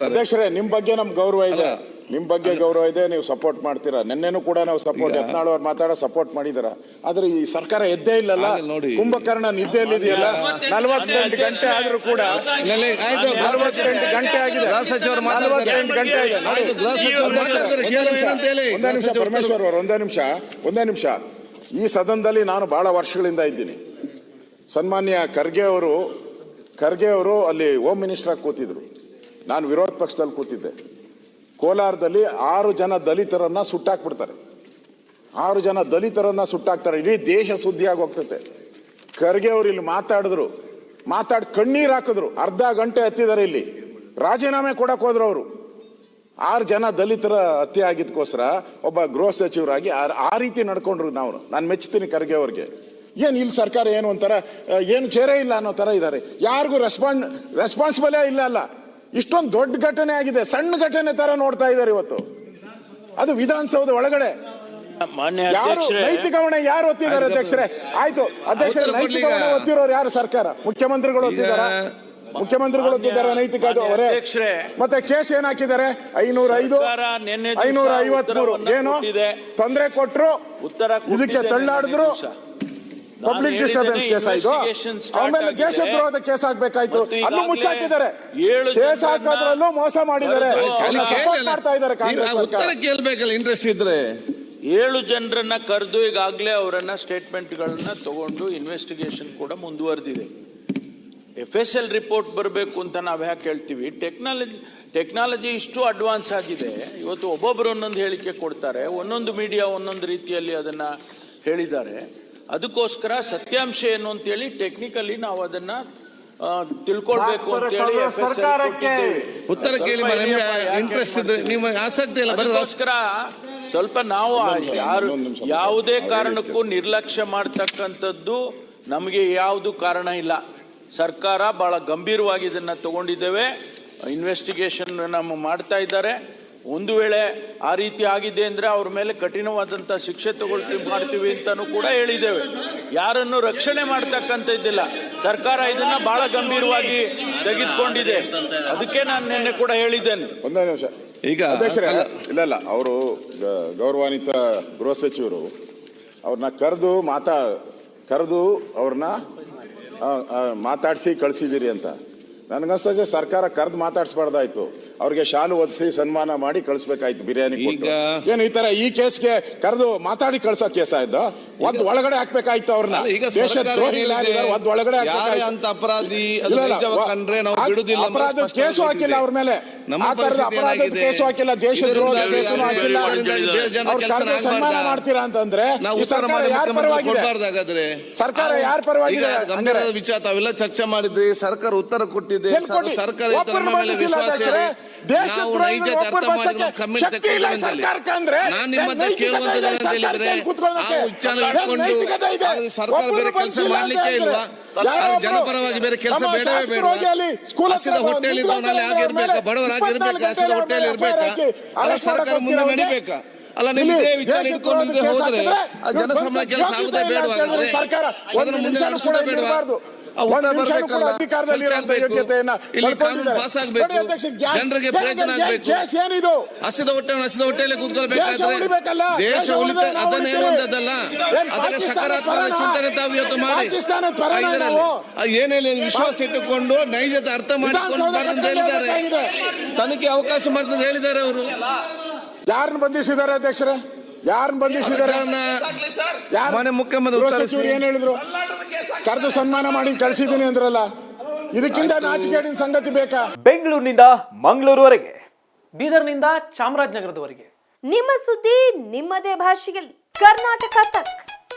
ಅಧ್ಯಕ್ಷರೇ ನಿಮ್ ಬಗ್ಗೆ ನಮ್ ಗೌರವ ಇದೆ ನಿಮ್ ಬಗ್ಗೆ ಗೌರವ ಇದೆ ನೀವು ಸಪೋರ್ಟ್ ಮಾಡ್ತೀರಾ ನಿನ್ನೆನೂ ಕೂಡ ನಾವು ಸಪೋರ್ಟ್ ಯತ್ನಾಳ್ ಅವ್ರು ಮಾತಾಡ ಸಪೋರ್ಟ್ ಮಾಡಿದಾರ ಆದ್ರೆ ಈ ಸರ್ಕಾರ ಎದ್ದೇ ಇಲ್ಲಲ್ಲ ನೋಡಿ. ಕುಂಭಕರ್ಣ ನಿದ್ದೆಯಲ್ಲಿದೆಯಲ್ಲ ನಲವತ್ತೆಂಟು ಗಂಟೆ ಆದ್ರೂ ಕೂಡ ನಲವತ್ತೆಂಟು ಗಂಟೆ ಆಗಿದೆ ಗೃಹ ಸಚಿವರು ಮಾತಾಡ್ತಾರೆ. ನಲವತ್ತೆಂಟು ಗಂಟೆ ಆಗಿದೆ ಒಂದೇ ನಿಮಿಷ, ಪರಮೇಶ್ವರ್ ಅವರು ಒಂದೇ ನಿಮಿಷ ಒಂದೇ ನಿಮಿಷ ಈ ಸದನದಲ್ಲಿ ನಾನು ಬಹಳ ವರ್ಷಗಳಿಂದ ಇದ್ದೀನಿ ಸನ್ಮಾನ್ಯ ಖರ್ಗೆ ಅವರು ಖರ್ಗೆ ಅವರು ಅಲ್ಲಿ ಹೋಮ್ ಮಿನಿಸ್ಟರ್ ಆಗಿ ಕೂತಿದ್ರು ನಾನು ವಿರೋಧ ಪಕ್ಷದಲ್ಲಿ ಕೂತಿದ್ದೆ. ಕೋಲಾರದಲ್ಲಿ ಆರು ಜನ ದಲಿತರನ್ನ ಸುಟ್ಟಾಕ್ಬಿಡ್ತಾರೆ. ಆರು ಜನ ದಲಿತರನ್ನ ಸುಟ್ಟಾಕ್ತಾರೆ. ಇಡೀ ದೇಶ ಸುದ್ದಿಯಾಗಿ ಹೋಗ್ತತೆ ಖರ್ಗೆ ಅವರು ಇಲ್ಲಿ ಮಾತಾಡಿದ್ರು. ಮಾತಾಡಿ ಕಣ್ಣೀರು ಹಾಕಿದ್ರು. ಅರ್ಧ ಗಂಟೆ ಹತ್ತಿದ್ದಾರೆ ಇಲ್ಲಿ. ರಾಜೀನಾಮೆ ಕೊಡಕ್ ಹೋದ್ರು ಅವರು. ಆರು ಜನ ದಲಿತರ ಹತ್ಯೆ ಆಗಿದ್ಕೋಸ್ಕರ ಒಬ್ಬ ಗೃಹ ಸಚಿವರಾಗಿ ಆ- ರೀತಿ ನಡ್ಕೊಂಡ್ರು ನಾವು. ನಾನು ಮೆಚ್ಚುತ್ತೀನಿ ಖರ್ಗೆ ಅವ್ರಿಗೆ. ಏನು ಇಲ್ಲಿ ಸರ್ಕಾರ ಏನು ಒಂಥರ, ಏನು ಕೇರೇ ಇಲ್ಲ ಅನ್ನೋ ಥರ ಇದ್ದಾರೆ ಯಾರಿಗೂ ರೆಸ್ಪಾನ್ ರೆಸ್ಪಾನ್ಸಿಬಲೇ ಇಲ್ಲ ಅಲ್ಲ. ಇಷ್ಟೊಂದು ದೊಡ್ಡ ಘಟನೆ ಆಗಿದೆ. ಸಣ್ಣ ಘಟನೆ ತರ ನೋಡ್ತಾ ಇದ್ದಾರೆ ಇವತ್ತು. ಅದು ವಿಧಾನಸೌಧ ಒಳಗಡೆ. ಮಾನ್ಯ ಯಾರು ಅಧ್ಯಕ್ಷರೇ ನೈತಿಕ ಹೊಣೆ ಯಾರು ಒತ್ತಿದ್ದಾರೆ ಅಧ್ಯಕ್ಷರೇ? ಆಯ್ತು. ಅಧ್ಯಕ್ಷರೇ ನೈತಿಕ ಹೊಣೆ ಒತ್ತಿರೋರು ಯಾರು ಸರ್ಕಾರ? ಮುಖ್ಯಮಂತ್ರಿಗಳು ಒತ್ತಿದಾರ ಮುಖ್ಯಮಂತ್ರಿಗಳು ಒತ್ತಿದ್ದಾರೆ ನೈತಿಕ ಅದು ಅವರೇ? ಅಧ್ಯಕ್ಷರೇ. ಮತ್ತೆ ಕೇಸ್ ಏನ್ ಹಾಕಿದ್ದಾರೆ ಐನೂರ ಐದು ಐನೂರ ಐವತ್ಮೂರು ಏನು. ತೊಂದರೆ ಕೊಟ್ರು. ಇದಕ್ಕೆ ತಳ್ಳಾಡಿದ್ರು. ಪಬ್ಲಿಕ್ ಡಿಸ್ಟರ್ಬೆನ್ಸ್ ಕೇಸ್ ಆಯ್ತು. investigation ಆಮೇಲೆ ದೇಶದ್ರೋಹದ ಕೇಸ್ ಆಗ್ಬೇಕಾಯ್ತು. ಅಲ್ಲೂ ಮುಚ್ಚಾಕಿದ್ದಾರೆ. ಏಳು ಕೇಸ್ ಹಾಕೋದ್ರಲ್ಲೂ ಮೋಸ ಮಾಡಿದ್ದಾರೆ. ಮಾಡ್ತಾ ಇದ್ದಾರೆ ಕಾಂಗ್ರೆಸ್ ಸರ್ಕಾರ. ಕೇಳ್ಬೇಕಲ್ಲ ಇಂಟ್ರೆಸ್ಟ್ ಇದ್ರೆ. ಏಳು ಜನರನ್ನ ಕರೆದು ಈಗಾಗಲೇ ಅವರನ್ನ ಸ್ಟೇಟ್ಮೆಂಟ್ಗಳನ್ನ ತಗೊಂಡು ಇನ್ವೆಸ್ಟಿಗೇಷನ್ ಕೂಡ ಮುಂದುವರೆದಿದೆ. ಎಫ್ ಎಸ್ ಎಲ್ ರಿಪೋರ್ಟ್ ಬರಬೇಕು ಅಂತ ನಾವು ಯಾಕೆ ಹೇಳ್ತೀವಿ? ಟೆಕ್ನಾಲಜಿ ಟೆಕ್ನಾಲಜಿ ಇಷ್ಟು ಅಡ್ವಾನ್ಸ್ ಆಗಿದೆ. ಇವತ್ತು ಒಬ್ಬೊಬ್ಬರು ಒಂದೊಂದು ಹೇಳಿಕೆ ಕೊಡ್ತಾರೆ. ಒಂದೊಂದು ಮೀಡಿಯಾ ಒಂದೊಂದು ರೀತಿಯಲ್ಲಿ ಅದನ್ನ ಹೇಳಿದ್ದಾರೆ. ಅದಕ್ಕೋಸ್ಕರ ಸತ್ಯಾಂಶ ಏನು ಅಂತೇಳಿ ಟೆಕ್ನಿಕಲಿ ನಾವು ಅದನ್ನ ತಿಳ್ಕೊಳ್ಬೇಕು ಅಂತೇಳಿ ಉತ್ತರ ಕೇಳಿ ಇಂಟ್ರೆಸ್ಟ್ ಇದೆ? ಇದ್ರೆ ನಿಮ್ಗೆ ಆಸಕ್ತಿ ಇಲ್ಲ ಬರೀ ಅದಕ್ಕೋಸ್ಕರ ಸ್ವಲ್ಪ ನಾವು ಯಾರು ಯಾವುದೇ ಕಾರಣಕ್ಕೂ ನಿರ್ಲಕ್ಷ್ಯ ಮಾಡ್ತಕ್ಕಂಥದ್ದು ನಮಗೆ ಯಾವುದು ಕಾರಣ ಇಲ್ಲ. ಸರ್ಕಾರ ಬಹಳ ಗಂಭೀರವಾಗಿ ಇದನ್ನ ತಗೊಂಡಿದ್ದೇವೆ. ಇನ್ವೆಸ್ಟಿಗೇಷನ್ ನಮ್ಮ ಮಾಡ್ತಾ ಇದ್ದಾರೆ. ಒಂದು ವೇಳೆ ಆ ರೀತಿ ಆಗಿದೆ ಅಂದ್ರೆ ಅವ್ರ ಮೇಲೆ ಕಠಿಣವಾದಂತ ಶಿಕ್ಷೆ ತಗೊಳ್ತೀವಿ ಮಾಡ್ತೀವಿ ಅಂತಾನು ಕೂಡ ಹೇಳಿದ್ದೇವೆ. ಯಾರನ್ನು ರಕ್ಷಣೆ ಮಾಡ್ತಕ್ಕಂಥದ್ದಿಲ್ಲ. ಸರ್ಕಾರ ಇದನ್ನ ಬಹಳ ಗಂಭೀರವಾಗಿ ತೆಗೆದುಕೊಂಡಿದೆ. ಅದಕ್ಕೆ ನಾನು ನಿನ್ನೆ ಕೂಡ ಹೇಳಿದ್ದೇನೆ. ಒಂದೇ ನಿಮಿಷ. ಈಗ ಇಲ್ಲ ಇಲ್ಲ. ಅವರು ಗೌರವಾನ್ವಿತ ಗೃಹ ಸಚಿವರು ಅವ್ರನ್ನ ಕರೆದು ಮಾತಾ ಕರೆದು ಅವ್ರನ್ನ ಮಾತಾಡಿಸಿ ಕಳಿಸಿದ್ದೀರಿ ಅಂತ. ನನಗನ್ಸ್ತದೆ ಸರ್ಕಾರ ಕರೆದು ಮಾತಾಡಿಸ್ಬಾರ್ದಾಯ್ತು. ಅವ್ರಿಗೆ ಶಾಲು ಒದಿಸಿ ಸನ್ಮಾನ ಮಾಡಿ ಕಳಿಸ್ಬೇಕಾಯ್ತು ಬಿರಿಯಾನಿ. ಈಗ- ಏನು ಈ ತರ ಈ ಕೇಸ್ಗೆ ಕರೆದು ಮಾತಾಡಿ ಕಳ್ಸೋ ಕೇಸ್ ಆಯ್ತು? ಒದ್ ಒಳಗಡೆ ಹಾಕ್ಬೇಕಾಯ್ತು ಅವ್ರನ್ನ. ಈಗ ಒದ್ ಒಳಗಡೆ ಅಂತ ಅಪರಾಧಿ ಅಪರಾಧ ಕೇಸು ಹಾಕಿಲ್ಲ ಅವ್ರ ಮೇಲೆ. ನಮ್ಮ ಆ ತರದ ಪರಿಸ್ಥಿತಿ ಅಪರಾಧದ ಏನಾಗಿದೆ? ಕೇಸು ಹಾಕಿಲ್ಲ ದೇಶದ್ರೋಹದ ಇದರಿಂದ ಕೇಸು ಹಾಕಿಲ್ಲ ಇದರಿಂದ ಬೇರೆ ಜನ ಅವ್ರು ಕೆಲಸ ಕರೆದು ಸನ್ಮಾನ ಆಗ್ಬಾರ್ದಾ? ಮಾಡ್ತೀರಾ ಅಂತಂದ್ರೆ ನಾವು ಈ ಉತ್ತರ ಸರ್ಕಾರ ಮಾಡಿ ಯಾರ ಮುಖ್ಯಮಂತ್ರಿ ಪರವಾಗಿದೆ ಸರ್ಕಾರ ಯಾರ ಪರವಾಗಿದೆ ಈಗ ಗಂಭೀರ ಹಂಗಾರೆ? ವಿಚಾರ ತಾವೆಲ್ಲ ಚರ್ಚೆ ಮಾಡಿದ್ರಿ ಸರ್ಕಾರ ಉತ್ತರ ಕೊಟ್ಟಿದೆ ಎಲ್ಲಿ? ಸರ್ಕಾರ ಮೇಲೆ ಬಂಧಿಸಿಲ್ಲ ವಿಶ್ವಾಸ ಅಧ್ಯಕ್ಷರೇ. ಇಲ್ಲ ಸರ್ಕಾರ ಬೇರೆ ಕೆಲಸ ಮಾಡ್ಲಿಕ್ಕೆ ಇಲ್ವಾ ಒಬ್ರು ಜನಪರವಾಗಿ ಬೇರೆ ಕೆಲಸ ಬೇಡವೇ ಬೇಡ. ಹೋಟೆಲ್ ಹಸಿದ ಹೊಟ್ಟೆಯಲ್ಲಿ ಆಗಿರ್ಬೇಕಾ? ಬಡವರಾಗಿರ್ಬೇಕಾ ಹಸಿದ ಹೊಟ್ಟೆಯಲ್ಲಿ ಇರ್ಬೇಕಾ? ಅಲ್ಲ ಸರ್ಕಾರ ಮುಂದೆ ನಡಿಬೇಕಾ? ಅಲ್ಲ ನಿಮ್ಮದೇ ವಿಚಾರ ಇಟ್ಕೊಂಡು ಹೋದ್ರೆ ಜನಸಂಬಳ ಕೆಲಸ ಆಗುದೇ ಬೇಡವಾಗಿದ್ರೆ ಸರ್ಕಾರ ಮುಂದೆ ನಡೆಸೋದೇ ಬೇಡವಾ? ಅಧಿಕಾರದಲ್ಲಿ ಜನರಿಗೆ ಪ್ರಯೋಜನ ಆಗಬೇಕು. ಹಸಿದ ಹೊಟ್ಟೆ ಹಸಿದ ಹೊಟ್ಟೆಯಲ್ಲಿ ದೇಶ ಕೂತ್ಕೊಳ್ಬೇಕಾದ್ರೆ ದೇಶ ಉಳಿತ ಅದನ್ನೇ ಒಂದದ್ದಲ್ಲ. ಏನ್ ಅದಕ್ಕೆ ಸಕಾರಾತ್ಮಕ? ಚಿಂತನೆ ತಾವು ಇವತ್ತು ಮಾಡಿ. ಏನೇನು ವಿಶ್ವಾಸ ಇಟ್ಟುಕೊಂಡು ನೈಜತೆ ಅರ್ಥ ಮಾಡಿಕೊಂಡು ಅಂತ ಹೇಳಿದ್ದಾರೆ. ತನಿಖೆ ಅವಕಾಶ ಮಾಡ್ತಂತ ಹೇಳಿದ್ದಾರೆ ಅವರು. ಯಾರನ್ನ ಬಂಧಿಸಿದ್ದಾರೆ ಅಧ್ಯಕ್ಷರೇ? ಯಾರನ್ನ ಬಂಧಿಸಿದ್ದಾರೆ? ಯಾರು ಮಾನ್ಯ ಮುಖ್ಯಮಂತ್ರಿ ಏನ್ ಹೇಳಿದ್ರು? ಕರೆದು ಸನ್ಮಾನ ಮಾಡಿ ಕಳಿಸಿದ್ದೀನಿ ಅಂದ್ರಲ್ಲ ಇದಕ್ಕಿಂತ ನಾಚಿಕೆಡಿನ ಸಂಗತಿ ಬೇಕಾ? ಬೆಂಗಳೂರಿನಿಂದ ಮಂಗಳೂರುವರೆಗೆ. ಬೀದರ್ನಿಂದ ಚಾಮರಾಜನಗರದವರೆಗೆ. ನಿಮ್ಮ ಸುದ್ದಿ ನಿಮ್ಮದೇ ಭಾಷೆಯಲ್ಲಿ. ಕರ್ನಾಟಕ ತಕ್.